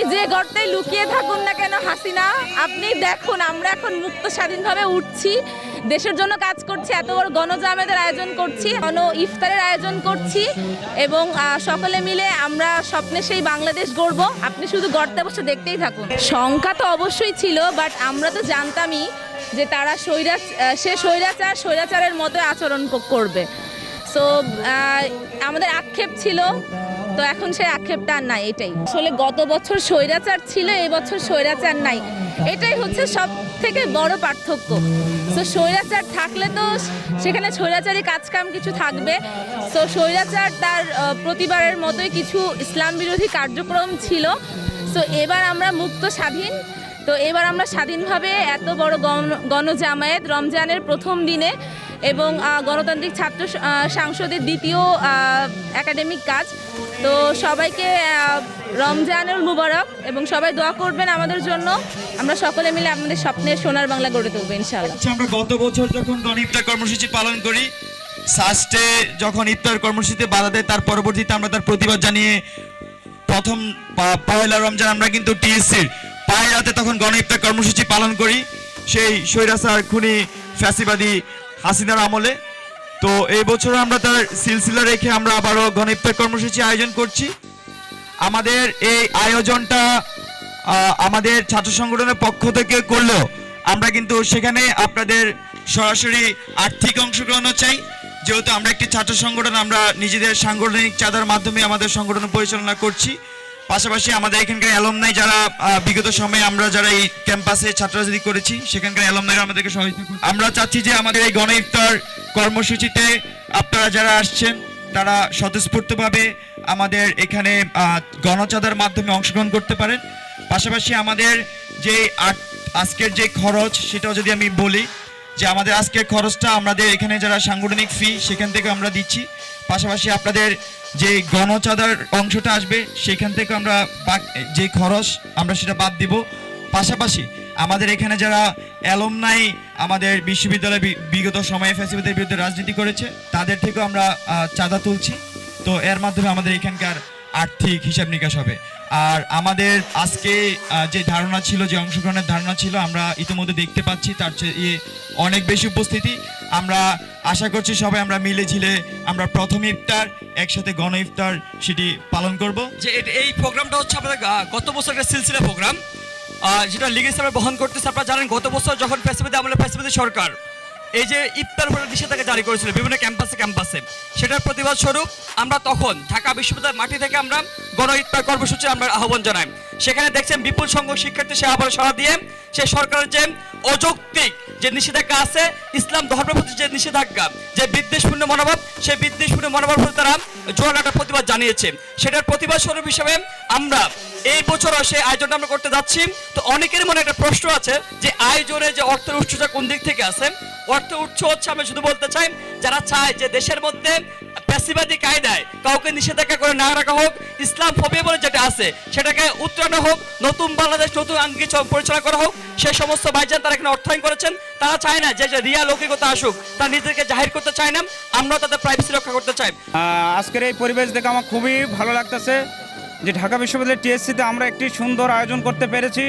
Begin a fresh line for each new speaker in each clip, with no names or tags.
আপনি যে গর্তে লুকিয়ে থাকুন না কেন, হাসিনা? আপনি দেখুন, আমরা এখন মুক্ত স্বাধীনভাবে উঠছি। দেশের জন্য কাজ করছি, এত বড় গণজামেদের আয়োজন করছি, গণ ইফতারের আয়োজন করছি, এবং সকলে মিলে আমরা স্বপ্নে সেই বাংলাদেশ গড়ব। আপনি শুধু গর্তে বসে দেখতেই থাকুন। শঙ্কা তো অবশ্যই ছিল বাট আমরা তো জানতামই যে তারা স্বৈরা সে স্বৈরাচার স্বৈরাচারের মতো আচরণ করবে। সো আমাদের আক্ষেপ ছিল তো এখন সেই আক্ষেপটা আর নাই, এটাই। আসলে গত বছর স্বৈরাচার ছিল, এই বছর স্বৈরাচার নাই। এটাই হচ্ছে সব থেকে বড় পার্থক্য। তো স্বৈরাচার থাকলে তো সেখানে স্বৈরাচারী কাজকাম কিছু থাকবে। তো স্বৈরাচার তার প্রতিবারের মতোই কিছু ইসলাম বিরোধী কার্যক্রম ছিল। তো এবার আমরা মুক্ত স্বাধীন। তো এবার আমরা স্বাধীনভাবে এত বড় গণ- গণজামায়াত রমজানের প্রথম দিনে এবং গণতান্ত্রিক ছাত্র সাংসদের দ্বিতীয় একাডেমিক কাজ। তো সবাইকে রমজানুল মুবারক এবং সবাই দোয়া করবেন আমাদের জন্য। আমরা সকলে মিলে আমাদের স্বপ্নের সোনার বাংলা গড়ে তুলবো ইনশাআল্লাহ।
আচ্ছা, আমরা গত বছর যখন গণ কর্মসূচি পালন করি সাস্টে যখন ইফতার কর্মসূচিতে বাধা দেয় তার পরবর্তীতে আমরা তার প্রতিবাদ জানিয়ে প্রথম পয়লা রমজান আমরা কিন্তু টিএসসির পায়ের তখন গণ ইফতার কর্মসূচি পালন করি। সেই স্বৈরাচার খুনি ফ্যাসিবাদী হাসিনার আমলে তো এই বছর আমরা তার সিলসিলা রেখে আমরা আবারও গণ কর্মসূচি আয়োজন করছি। আমাদের এই আয়োজনটা আমাদের ছাত্র সংগঠনের পক্ষ থেকে করলেও আমরা কিন্তু সেখানে আপনাদের সরাসরি আর্থিক অংশগ্রহণও চাই। যেহেতু আমরা একটি ছাত্র সংগঠন, আমরা নিজেদের সাংগঠনিক চাঁদার মাধ্যমে আমাদের সংগঠন পরিচালনা করছি। পাশাপাশি আমাদের এখানকার অ্যালমনাই যারা বিগত সময়ে আমরা যারা এই ক্যাম্পাসে ছাত্ররাজনীতি করেছি, সেখানকার অ্যালমনাইরা আমাদেরকে সহযোগিতা আমরা চাচ্ছি যে আমাদের এই গণ ইফতার কর্মসূচিতে আপনারা যারা আসছেন, তারা স্বতঃস্ফূর্তভাবে আমাদের এখানে গণচাঁদার মাধ্যমে অংশগ্রহণ করতে পারেন। পাশাপাশি আমাদের যে আজকের যে খরচ, সেটাও যদি আমি বলি, যে আমাদের আজকের খরচটা আমাদের এখানে যারা সাংগঠনিক ফি সেখান থেকে আমরা দিচ্ছি। পাশাপাশি আপনাদের যে গণচাঁদার অংশটা আসবে, সেখান থেকে আমরা যে খরচ, আমরা সেটা বাদ দিব। পাশাপাশি আমাদের এখানে যারা অ্যালমনাই আমাদের বিশ্ববিদ্যালয়ে বিগত সময়ে ফেসিবিদের বিরুদ্ধে রাজনীতি করেছে, তাদের থেকেও আমরা চাঁদা তুলছি। তো এর মাধ্যমে আমাদের এখানকার আর্থিক হিসাব নিকাশ হবে। আর আমাদের আজকে যে ধারণা ছিল, যে অংশগ্রহণের ধারণা ছিল, আমরা ইতিমধ্যে দেখতে পাচ্ছি তার চেয়ে ইয়ে অনেক বেশি উপস্থিতি। আমরা আশা করছি সবাই আমরা মিলে ঝিলে আমরা প্রথম ইফতার, একসাথে গণ ইফতার সেটি পালন করব।
যে এই প্রোগ্রামটা হচ্ছে আমাদের গত বছর একটা সিলসিলা প্রোগ্রাম যেটা লিগ হিসাবে বহন করতেছে। আপনারা জানেন, গত বছর যখন ফ্যাসিবাদী আমলে ফ্যাসিবাদী সরকার এই যে ইফতার বলে নিষেধাজ্ঞা জারি করেছিল বিভিন্ন ক্যাম্পাসে ক্যাম্পাসে, সেটার প্রতিবাদ স্বরূপ আমরা তখন ঢাকা বিশ্ববিদ্যালয়ের মাটি থেকে আমরা গণ ইফতার কর্মসূচি আমরা আহ্বান জানাই। সেখানে দেখছেন বিপুল সংখ্যক শিক্ষার্থী সে আবার সারা দিয়ে সে সরকারের যে অযৌক্তিক যে নিষেধাজ্ঞা আছে, ইসলাম ধর্মের প্রতি যে নিষেধাজ্ঞা, যে বিদ্বেষপূর্ণ মনোভাব, সেই বিদ্বেষপূর্ণ মনোভাব প্রতি তারা জোরালো একটা প্রতিবাদ জানিয়েছে। সেটার প্রতিবাদ স্বরূপ হিসেবে আমরা এই বছর সেই আয়োজনটা আমরা করতে যাচ্ছি। তো অনেকের মনে একটা প্রশ্ন আছে যে আয়োজনে যে অর্থের উৎসটা কোন দিক থেকে আছে অর্থ উৎস হচ্ছে, আমি শুধু বলতে চাই, যারা চায় যে দেশের মধ্যে প্যাসিবাদী কায়দায় কাউকে নিষেধাজ্ঞা করে না রাখা হোক, ইসলাম ফোবিয়া বলে যেটা আছে, সেটাকে উত্তরানো হোক, নতুন বাংলাদেশ, নতুন আঙ্গি পরিচালনা করা হোক, সে সমস্ত ভাইজান তারা এখানে অর্থায়ন করেছেন। তারা চায় না যে রিয়া লৌকিকতা আসুক, তারা নিজেদেরকে জাহির করতে চায় না, আমরা তাদের প্রাইভেসি রক্ষা করতে চাই।
আজকের এই পরিবেশ দেখে আমার খুবই ভালো লাগতেছে যে ঢাকা বিশ্ববিদ্যালয়ের টিএসসিতে আমরা একটি সুন্দর আয়োজন করতে পেরেছি।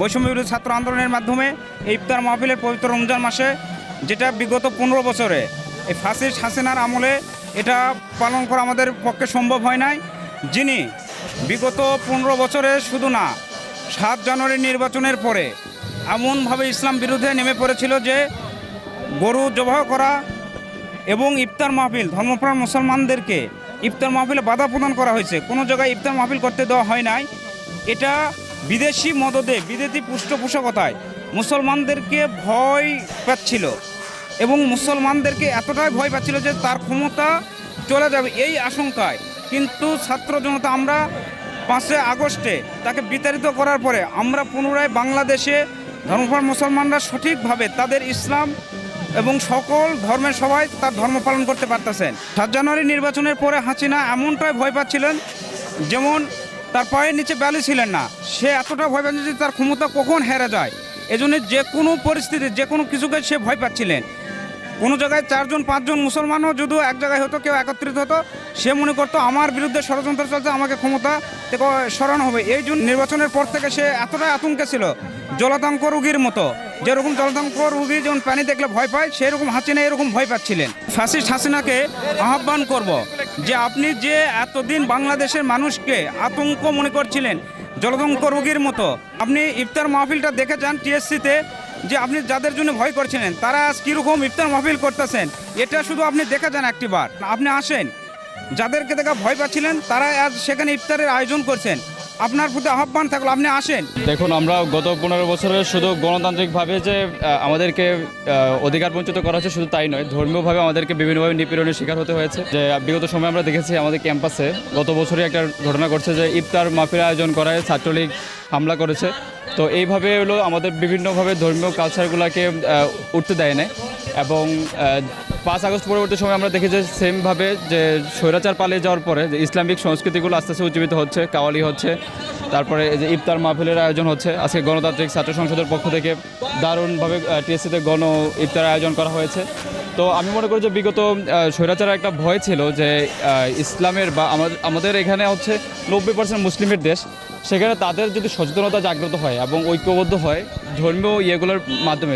বৈষম্য বিরোধী ছাত্র আন্দোলনের মাধ্যমে এই ইফতার মাহফিলের পবিত্র রমজান মাসে, যেটা বিগত পনেরো বছরে এই ফাঁসির হাসিনার আমলে এটা পালন করা আমাদের পক্ষে সম্ভব হয় নাই। যিনি বিগত পনেরো বছরে শুধু না, সাত জানুয়ারি নির্বাচনের পরে এমনভাবে ইসলাম বিরুদ্ধে নেমে পড়েছিল যে গরু জবাহ করা এবং ইফতার মাহফিল, ধর্মপ্রাণ মুসলমানদেরকে ইফতার মাহফিলে বাধা প্রদান করা হয়েছে। কোনো জায়গায় ইফতার মাহফিল করতে দেওয়া হয় নাই। এটা বিদেশি মদদে, বিদেশি পৃষ্ঠপোষকতায় মুসলমানদেরকে ভয় পাচ্ছিল। এবং মুসলমানদেরকে এতটাই ভয় পাচ্ছিল যে তার ক্ষমতা চলে যাবে এই আশঙ্কায়। কিন্তু ছাত্র জনতা আমরা পাঁচই আগস্টে তাকে বিতাড়িত করার পরে আমরা পুনরায় বাংলাদেশে ধর্মপ্রাণ মুসলমানরা সঠিকভাবে তাদের ইসলাম এবং সকল ধর্মের সবাই তার ধর্ম পালন করতে পারতেছেন। সাত জানুয়ারি নির্বাচনের পরে হাসিনা এমনটাই ভয় পাচ্ছিলেন যেমন তার পায়ের নিচে ব্যালি ছিলেন না। সে এতটা ভয় পাচ্ছিল যে তার ক্ষমতা কখন হেরে যায়। এজন্য যে কোনো পরিস্থিতি যে কোনো কিছুকে সে ভয় পাচ্ছিলেন। কোনো জায়গায় চারজন, পাঁচজন মুসলমানও যদিও এক জায়গায় হতো, কেউ একত্রিত হতো, সে মনে করতো আমার বিরুদ্ধে ষড়যন্ত্র চলছে, আমাকে ক্ষমতা থেকে সরানো হবে। এই জন্য নির্বাচনের পর থেকে সে এতটাই আতঙ্কে ছিল, জলাতঙ্ক রুগীর মতো। যেরকম জলাতঙ্ক রুগী যেমন পানি দেখলে ভয় পায়, সেরকম হাসিনা এরকম ভয় পাচ্ছিলেন। ফ্যাসিস্ট হাসিনাকে আহ্বান করব যে আপনি যে এতদিন বাংলাদেশের মানুষকে আতঙ্ক মনে করছিলেন, জলতঙ্ক রোগীর মতো, আপনি ইফতার মাহফিলটা দেখে যান টিএসসিতে যে আপনি যাদের জন্য ভয় করছিলেন, তারা আজ কীরকম ইফতার মাহফিল করতেছেন, এটা শুধু আপনি দেখে যান একটিবার আপনি আসেন, যাদেরকে দেখা ভয় পাচ্ছিলেন, তারা আজ সেখানে ইফতারের আয়োজন করছেন। আপনার প্রতি আহ্বান থাকল, আপনি আসেন।
দেখুন, আমরা গত পনেরো বছরের শুধু গণতান্ত্রিকভাবে যে আমাদেরকে অধিকার বঞ্চিত করা হচ্ছে, শুধু তাই নয়, ধর্মীয়ভাবে আমাদেরকে বিভিন্নভাবে নিপীড়নের শিকার হতে হয়েছে। যে, বিগত সময় আমরা দেখেছি আমাদের ক্যাম্পাসে গত বছরই একটা ঘটনা ঘটছে যে, ইফতার মাহফিল আয়োজন করায় ছাত্রলীগ হামলা করেছে। তো এইভাবে হলো আমাদের বিভিন্নভাবে ধর্মীয় কালচারগুলোকে উঠতে দেয় না এবং পাঁচ আগস্ট পরবর্তী সময় আমরা দেখি যে সেমভাবে যে স্বৈরাচার পালিয়ে যাওয়ার পরে যে ইসলামিক সংস্কৃতিগুলো আস্তে আস্তে উজ্জীবিত হচ্ছে, কাওয়ালি হচ্ছে, তারপরে যে ইফতার মাহফিলের আয়োজন হচ্ছে, আজকে গণতান্ত্রিক ছাত্র সংসদের পক্ষ থেকে দারুণভাবে টিএসসিতে গণ ইফতার আয়োজন করা হয়েছে। তো আমি মনে করি যে বিগত আহ, স্বৈরাচারের একটা ভয় ছিল যে ইসলামের বা আমাদের এখানে হচ্ছে নব্বই পার্সেন্ট মুসলিমের দেশ। সেখানে তাদের যদি সচেতনতা জাগ্রত হয় এবং ঐক্যবদ্ধ হয় ধর্মীয় ইয়েগুলোর মাধ্যমে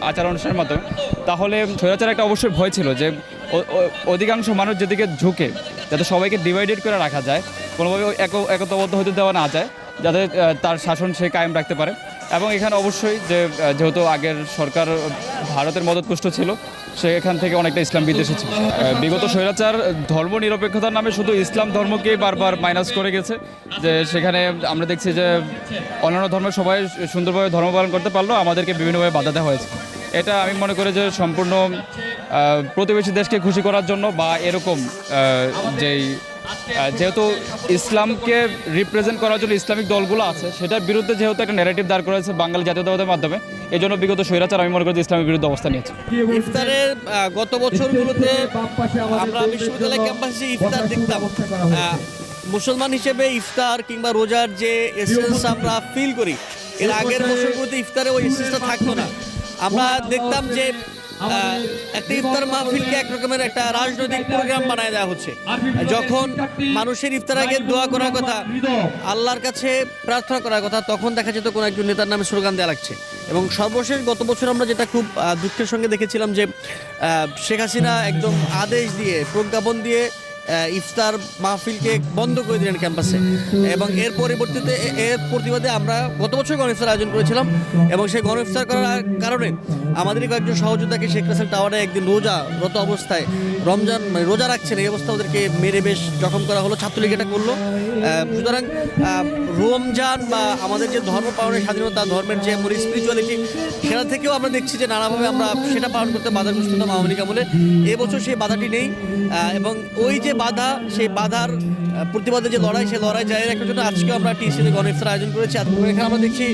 আচার অনুষ্ঠানের মাধ্যমে তাহলে স্বৈরাচার একটা অবশ্যই ভয় ছিল যে অধিকাংশ মানুষ যেদিকে ঝুঁকে যাতে সবাইকে ডিভাইডেড করে রাখা যায় কোনোভাবে এক- একতাবদ্ধ হতে দেওয়া না যায় যাতে তার শাসন সে কায়েম রাখতে পারে। এবং এখানে অবশ্যই যে যেহেতু আগের সরকার ভারতের মদতপুষ্ট ছিল, সেখান থেকে অনেকটা ইসলাম বিদ্বেষী ছিল বিগত স্বৈরাচার ধর্ম নিরপেক্ষতার নামে শুধু ইসলাম ধর্মকেই বারবার মাইনাস করে গেছে, যে সেখানে আমরা দেখছি যে অন্যান্য ধর্মের সবাই সুন্দরভাবে ধর্ম পালন করতে পারলেও আমাদেরকে বিভিন্নভাবে বাধা দেওয়া হয়েছে। এটা আমি মনে করি যে সম্পূর্ণ প্রতিবেশী দেশকে খুশি করার জন্য বা এরকম যেই যেহেতু ইসলামকে রিপ্রেজেন্ট করার জন্য ইসলামিক দলগুলো আছে, সেটার বিরুদ্ধে যেহেতু একটা ন্যারেটিভ দাঁড় করেছে বাঙালি জাতীয়তাবাদের মাধ্যমে এই জন্য বিগত স্বৈরাচার আমি মনে করি ইসলামের বিরুদ্ধে অবস্থা নিয়েছে।
ইফতারের গত বছরগুলোতে আমরা বিশ্ববিদ্যালয় ক্যাম্পাসে ইফতার দেখতাম। মুসলমান হিসেবে ইফতার কিংবা রোজার যে এসেন্স আমরা ফিল করি, এর আগের বছরগুলোতে ইফতারে ওই এসেন্সটা থাকতো না। আমরা দেখতাম যে একটা ইফতার মাহফিলকে একরকমের একটা রাজনৈতিক প্রোগ্রাম বানায় দেওয়া হচ্ছে। যখন মানুষের ইফতার আগে দোয়া করার কথা, আল্লাহর কাছে প্রার্থনা করার কথা, তখন দেখা যেত কোনো একজন নেতার নামে স্লোগান দেওয়া লাগছে। এবং সর্বশেষ গত বছর আমরা যেটা খুব দুঃখের সঙ্গে দেখেছিলাম যে শেখ হাসিনা একদম আদেশ দিয়ে, প্রজ্ঞাপন দিয়ে ইফতার মাহফিলকে বন্ধ করে দিলেন ক্যাম্পাসে। এবং এর পরিবর্তিতে এর প্রতিবাদে আমরা গত বছর গণ ইফতার আয়োজন করেছিলাম এবং সেই গণ ইফতার করার কারণে আমাদের কয়েকজন সহযোদ্ধাকে শেখ রাসেল টাওয়ারে একদিন রোজা রত অবস্থায় রমজান মানে রোজা রাখছেন, এই অবস্থা ওদেরকে মেরে বেশ জখম করা হলো, ছাত্রলীগ এটা করল। সুতরাং রমজান বা আমাদের যে ধর্ম পালনের স্বাধীনতা, ধর্মের যে স্পিরিচুয়ালিটি সেটা থেকেও আমরা দেখছি যে নানাভাবে আমরা সেটা পালন করতে বাধাগ্রস্ত হতাম আওয়ামী লীগ আমলে। এবছর সেই বাধাটি নেই এবং ওই যে বাধা, সেই বাধার প্রতিবাদে যে লড়াই, সেই লড়াই জারি রাখার জন্য আজকেও আমরা টিএসসিতে গণ ইফতার আয়োজন করেছি। এখানে আমরা দেখছি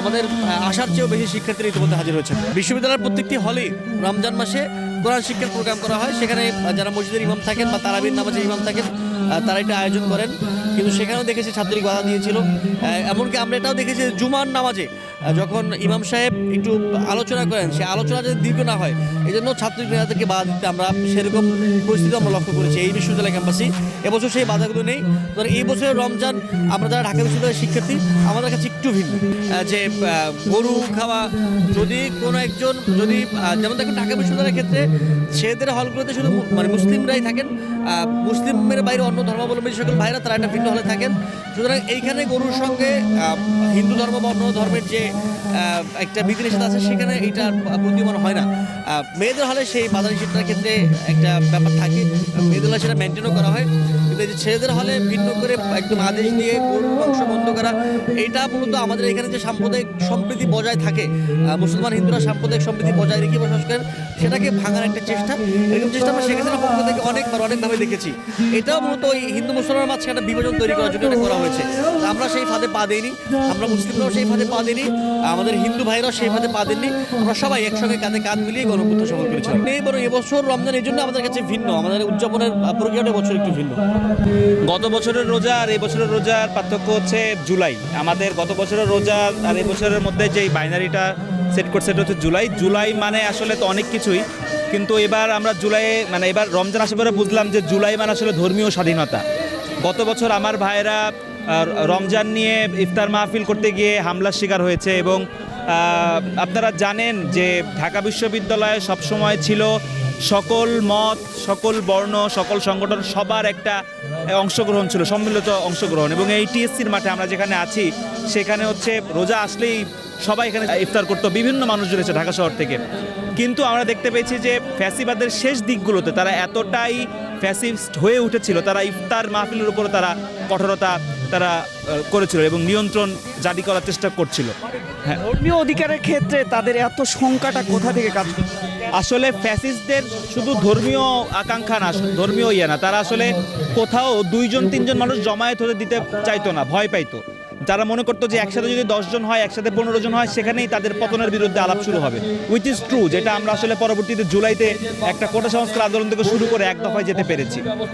আমাদের আশার চেয়েও বেশি শিক্ষার্থীরা ইতিমধ্যে হাজির হয়েছে বিশ্ববিদ্যালয়ের প্রত্যেকটি হলে রমজান মাসে কোরআন শিক্ষার প্রোগ্রাম করা হয়। সেখানে যারা মসজিদের ইমাম থাকেন বা তারাবির নামাজের ইমাম থাকেন তারা এটা আয়োজন করেন। কিন্তু সেখানেও দেখেছি ছাত্রীক বাধা দিয়েছিল। এমনকি আমরা এটাও দেখেছি জুমার নামাজে যখন ইমাম সাহেব একটু আলোচনা করেন, সে আলোচনা যাতে দীর্ঘ না হয় এই জন্য ছাত্রীক নেতাদেরকে বাধা দিতে আমরা সেরকম পরিস্থিতি আমরা লক্ষ্য করেছি এই বিশ্ববিদ্যালয় ক্যাম্পাসে। এবছর সেই বাধাগুলো নেই। ধর, এই বছরের রমজান, আমরা যারা ঢাকা বিশ্ববিদ্যালয়ের শিক্ষার্থী, আমাদের কাছে একটু ভিন্ন। যে গরু খাওয়া, যদি কোনো একজন, যদি যেমন দেখুন ঢাকা বিশ্ববিদ্যালয়ের ক্ষেত্রে সেদের হলগুলোতে শুধু মানে মুসলিমরাই থাকেন মুসলিমের বাইরে অন্য ধর্মাবলম্বী সকল ভাইরা তারা একটা ভিন্ন হলে থাকেন। সুতরাং এইখানে গরুর সঙ্গে হিন্দু ধর্ম বা অন্য ধর্মের যে একটা বিধি বিধিনিষেধ আছে, সেখানে এটা প্রতিমান হয় না। মেয়েদের হলে সেই বাধা নিষেধটার ক্ষেত্রে একটা ব্যাপার থাকে। মেয়েদের হলে সেটা মেনটেনও করা হয়। ছেলেদের হলে ভিন্ন করে একদম আদেশ দিয়ে গরুর মাংস বন্ধ করা এইটা মূলত আমাদের এখানে যে সাম্প্রদায়িক সম্প্রীতি বজায় থাকে মুসলমান হিন্দুরা সাম্প্রদায়িক সম্প্রীতি বজায় রেখে বসবাস করেন, সেটাকে ভাঙার একটা চেষ্টা। এরকম চেষ্টা আমরা হাসিনার পক্ষ থেকে অনেকবার, অনেকভাবে দেখেছি। এটাও মূলত ওই হিন্দু মুসলমানের মাঝখানে একটা বিভাজন তৈরি করার জন্য এটা করা হয়েছে। আমরা সেই ফাঁদে পা দিইনি, আমরা মুসলিমরাও সেই ফাঁদে পা দিইনি, আমাদের হিন্দু ভাইরাও সেই ফাঁদে পা দেননি, আমরা সবাই একসঙ্গে কাঁধে কাঁধ মিলিয়ে গণপুত্র সফল করেছিলাম। এই বরং এবছর রমজান এই জন্য আমাদের কাছে ভিন্ন, আমাদের উদযাপনের প্রক্রিয়াটা এবছর একটু ভিন্ন।
গত বছরের রোজা আর এই বছরের রোজার পার্থক্য হচ্ছে জুলাই। আমাদের গত বছরের রোজা আর এই বছরের মধ্যে যেই বাইনারিটা সেট করছে সেটা হচ্ছে জুলাই। জুলাই মানে আসলে তো অনেক কিছুই, কিন্তু এবার আমরা জুলাই মানে এবার রমজান আসার পরে বুঝলাম যে জুলাই মানে আসলে ধর্মীয় স্বাধীনতা। গত বছর আমার ভাইয়েরা রমজান নিয়ে ইফতার মাহফিল করতে গিয়ে হামলার শিকার হয়েছে এবং আপনারা জানেন যে ঢাকা বিশ্ববিদ্যালয়ে সবসময় ছিল সকল মত, সকল বর্ণ, সকল সংগঠন, সবার একটা অংশগ্রহণ ছিল, সম্মিলিত অংশগ্রহণ। এবং এই টিএসসির মাঠে আমরা যেখানে আছি, সেখানে হচ্ছে রোজা আসলেই সবাই এখানে ইফতার করতো, বিভিন্ন মানুষজন এসে ঢাকা শহর থেকে। কিন্তু আমরা দেখতে পেয়েছি যে ফ্যাসিবাদের শেষ দিকগুলোতে তারা এতটাই ফ্যাসিস্ট হয়ে উঠেছিল তারা ইফতার মাহফিলের উপর তারা কঠোরতা তারা করেছিল এবং নিয়ন্ত্রণ জারি করার চেষ্টা করছিল। হ্যাঁ।
ধর্মীয় অধিকারের ক্ষেত্রে তাদের এত সংখ্যাটা কোথা থেকে কাজ
আসলে ফ্যাসিস্টদের শুধু ধর্মীয় আকাঙ্ক্ষা না ধর্মীয় ইয়ে না তারা আসলে কোথাও দুইজন তিনজন মানুষ জমায়েত হতে দিতে চাইতো না ভয় পাইতো। যারা মনে করতো যে একসাথে যদি দশজন হয়, একসাথে পনেরো জন হয়, সেখানেই তাদের পতনের বিরুদ্ধে আলাপ শুরু হবে। উইচ ইজ ট্রু যেটা আমরা আসলে পরবর্তীতে জুলাইতে একটা কোটা সংস্কার আন্দোলন থেকে শুরু করে এক দফায় যেতে পেরেছি।